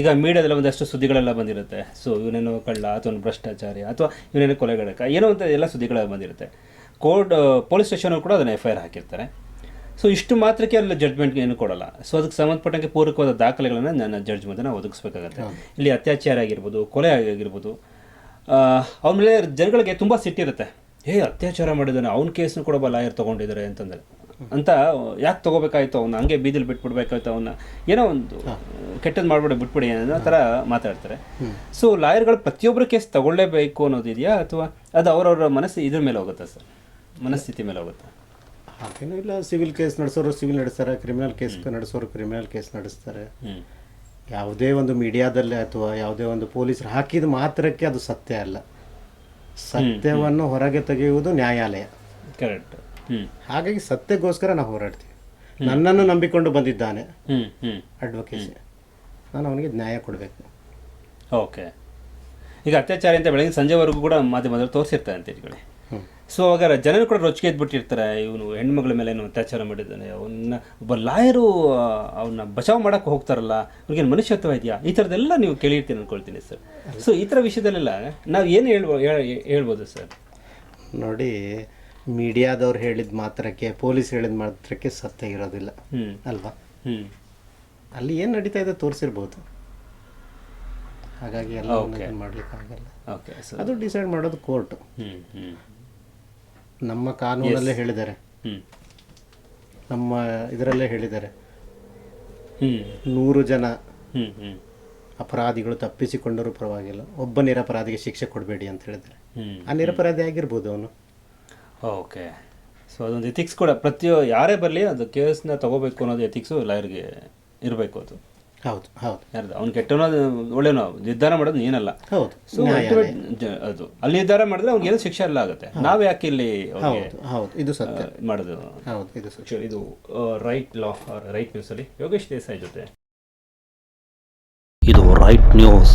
ಈಗ ಮೀಡಿಯಾದಲ್ಲಿ ಒಂದಷ್ಟು ಸುದ್ದಿಗಳೆಲ್ಲ ಬಂದಿರುತ್ತೆ. ಸೊ ಇವನೇನೋ ಕಳ್ಳ ಅಥವಾ ಭ್ರಷ್ಟಾಚಾರಿ ಅಥವಾ ಇವನೇನೋ ಕೊಲೆಗಡಕ ಏನೋ ಅಂತ ಎಲ್ಲ ಸುದ್ದಿಗಳೆಲ್ಲ ಬಂದಿರುತ್ತೆ. ಕೋರ್ಟ್ ಪೊಲೀಸ್ ಸ್ಟೇಷನ್ ಕೂಡ ಅದನ್ನು ಎಫ್ ಐ ಆರ್ ಹಾಕಿರ್ತಾರೆ. ಸೊ ಇಷ್ಟು ಮಾತ್ರಕ್ಕೆ ಅಲ್ಲಿ ಜಡ್ಜ್ಮೆಂಟ್ ಏನು ಕೊಡಲ್ಲ. ಸೊ ಅದಕ್ಕೆ ಸಂಬಂಧಪಟ್ಟಂಗೆ ಪೂರಕವಾದ ದಾಖಲೆಗಳನ್ನು ನನ್ನ ಜಡ್ಜ್ ಮುಂದೆ ನಾವು ಒದಗಿಸ್ಬೇಕಾಗತ್ತೆ ಇಲ್ಲಿ ಅತ್ಯಾಚಾರ ಆಗಿರ್ಬೋದು ಕೊಲೆ ಆಗಿರ್ಬೋದು ಅವ್ರ ಮೇಲೆ ಜನಗಳಿಗೆ ತುಂಬ ಸಿಟ್ಟಿರುತ್ತೆ ಏ ಅತ್ಯಾಚಾರ ಮಾಡಿದಾನೆ ಅವ್ನ ಕೇಸ್ನು ಕೂಡ ಲಾಯರ್ ತೊಗೊಂಡಿದ್ದಾರೆ ಅಂತಂದರೆ. ಅಂತ ಯಾಕೆ ತೊಗೋಬೇಕಾಯ್ತು ಅವ್ನ? ಹಂಗೆ ಬೀದಿಲಿ ಬಿಟ್ಬಿಡ್ಬೇಕಾಯ್ತು ಅವನ್ನ ಏನೋ ಒಂದು ಕೆಟ್ಟದ್ದು ಮಾಡ್ಬಿಡಿ ಬಿಟ್ಬಿಡಿ ಅನ್ನೋ ಥರ ಮಾತಾಡ್ತಾರೆ. ಸೊ ಲಾಯರ್ಗಳು ಪ್ರತಿಯೊಬ್ಬರು ಕೇಸ್ ತಗೊಳ್ಳೇಬೇಕು ಅನ್ನೋದಿದೆಯಾ ಅಥವಾ ಅದು ಅವ್ರವ್ರ ಮನಸ್ಸು ಇದ್ರ ಮೇಲೆ ಹೋಗುತ್ತಾ ಸರ್? ಮನಸ್ಥಿತಿ ಮೇಲೆ ಹೋಗುತ್ತಾ? ಹಾಗೇನೂ ಇಲ್ಲ ಸಿವಿಲ್ ಕೇಸ್ ನಡೆಸೋರು ಸಿವಿಲ್ ನಡೆಸ್ತಾರೆ ಕ್ರಿಮಿನಲ್ ಕೇಸ್ ನಡೆಸೋರು ಕ್ರಿಮಿನಲ್ ಕೇಸ್ ನಡೆಸ್ತಾರೆ. ಯಾವುದೇ ಒಂದು ಮೀಡಿಯಾದಲ್ಲಿ ಅಥವಾ ಯಾವುದೇ ಒಂದು ಪೊಲೀಸರು ಹಾಕಿದ ಮಾತ್ರಕ್ಕೆ ಅದು ಸತ್ಯ ಅಲ್ಲ. ಸತ್ಯವನ್ನು ಹೊರಗೆ ತೆಗೆಯುವುದು ನ್ಯಾಯಾಲಯ. ಕರೆಕ್ಟ್. ಹಾಗಾಗಿ ಸತ್ಯಕ್ಕೋಸ್ಕರ ನಾವು ಹೋರಾಡ್ತೀವಿ. ನನ್ನನ್ನು ನಂಬಿಕೊಂಡು ಬಂದಿದ್ದಾನೆ ಅಡ್ವೊಕೇಸಿ. ನಾನು ಅವನಿಗೆ ನ್ಯಾಯ ಕೊಡಬೇಕು. ಓಕೆ. ಈಗ ಅತ್ಯಾಚಾರ ಅಂತ ಬೆಳಗ್ಗೆ ಸಂಜೆವರೆಗೂ ಕೂಡ ಮಾಧ್ಯಮದಲ್ಲಿ ತೋರಿಸಿರ್ತಾರೆ ಅಂತ ಹೇಳಿ. ಸೊ ಆಗ ಜನರು ಕೂಡ ರೊಚ್ಚಿಗೆ ಎದ್ಬಿಟ್ಟಿರ್ತಾರೆ. ಇವನು ಹೆಣ್ಮಗಳ ಮೇಲೆ ಏನು ಅತ್ಯಾಚಾರ ಮಾಡಿದ್ದಾನೆ ಅವನ್ನ ಒಬ್ಬ ಲಾಯರು ಅವನ್ನ ಬಚಾವ್ ಮಾಡಕ್ಕೆ ಹೋಗ್ತಾರಲ್ಲ ಅವ್ರಿಗೆ ಮನುಷ್ಯತ್ವ ಇದೆಯಾ? ಈ ಥರದ್ದೆಲ್ಲ ನೀವು ಕೇಳಿರ್ತೀನಿ ಅಂದ್ಕೊಳ್ತೀನಿ ಸರ್. ಸೊ ಈ ಥರ ವಿಷಯದಲ್ಲೆಲ್ಲ ನಾವು ಏನು ಹೇಳ್ಬೋ ಹೇಳ್- ಹೇಳ್ಬೋದು ಸರ್? ನೋಡಿ ಮೀಡಿಯಾದವ್ರು ಹೇಳಿದ ಮಾತ್ರಕ್ಕೆ ಪೊಲೀಸ್ ಹೇಳಿದ ಮಾತ್ರಕ್ಕೆ ಸತ್ಯ ಇರೋದಿಲ್ಲ. ಹ್ಞೂ ಅಲ್ವಾ? ಹ್ಞೂ ಅಲ್ಲಿ ಏನು ನಡೀತಾ ಇದೆ ತೋರಿಸಿರ್ಬೋದು. ಹಾಗಾಗಿ ಎಲ್ಲ ಮಾಡ್ಲಿಕ್ಕೆ ಆಗಲ್ಲ. ಅದು ಡಿಸೈಡ್ ಮಾಡೋದು ಕೋರ್ಟ್ ನಮ್ಮ ಕಾನೂನಲ್ಲೇ ಹೇಳಿದ್ದಾರೆ. ನಮ್ಮ ಇದರಲ್ಲೇ ಹೇಳಿದ್ದಾರೆ. ನೂರು ಜನ ಅಪರಾಧಿಗಳು ತಪ್ಪಿಸಿಕೊಂಡರೂ ಪರವಾಗಿಲ್ಲ. ಒಬ್ಬ ನಿರಪರಾಧಿಗೆ ಶಿಕ್ಷೆ ಕೊಡಬೇಡಿ ಅಂತ ಹೇಳಿದ್ದಾರೆ. ಆ ನಿರಪರಾಧಿ ಆಗಿರ್ಬೋದು ಅವನು. ಓಕೆ ಸೊ ಅದೊಂದು ಎಥಿಕ್ಸ್ ಕೂಡ ಪ್ರತಿಯೊ ಯಾರೇ ಬರಲಿ ಅದು ಕೇಸ್ನ ತಗೋಬೇಕು ಅನ್ನೋದು ಎಥಿಕ್ಸು ಲಾಯರ್ಗೆ ಇರಬೇಕು ಅದು. ಹೌದು ಹೌದು. ಯಾರ್ದು? ಅವ್ನು ಕೆಟ್ಟನೋ ಒಳ್ಳೆನೋ ನಿರ್ಧಾರ ಮಾಡೋದು ನೀನಲ್ಲ. ಹೌದು ಸೊ ಅದು. ಅಲ್ಲಿ ನಿರ್ಧಾರ ಮಾಡಿದ್ರೆ ಅವ್ನಿಗೆ ಏನು ಶಿಕ್ಷೆ ಎಲ್ಲ ಆಗುತ್ತೆ. ನಾವು ಯಾಕೆ ಇಲ್ಲಿ ಹೌದು ಹೌದು. ಇದು ಸತ್ಯ. ಮಾಡೋದು? ಹೌದು ಇದು ಸತ್ಯ. ಇದು ರೈಟ್ ಲಾ ರೈಟ್ ನ್ಯೂಸ್ ಅಲ್ಲಿ ಯೋಗೇಶ್ ದೇಸಾಯಿ ಜೊತೆ. ಇದು ರೈಟ್ ನ್ಯೂಸ್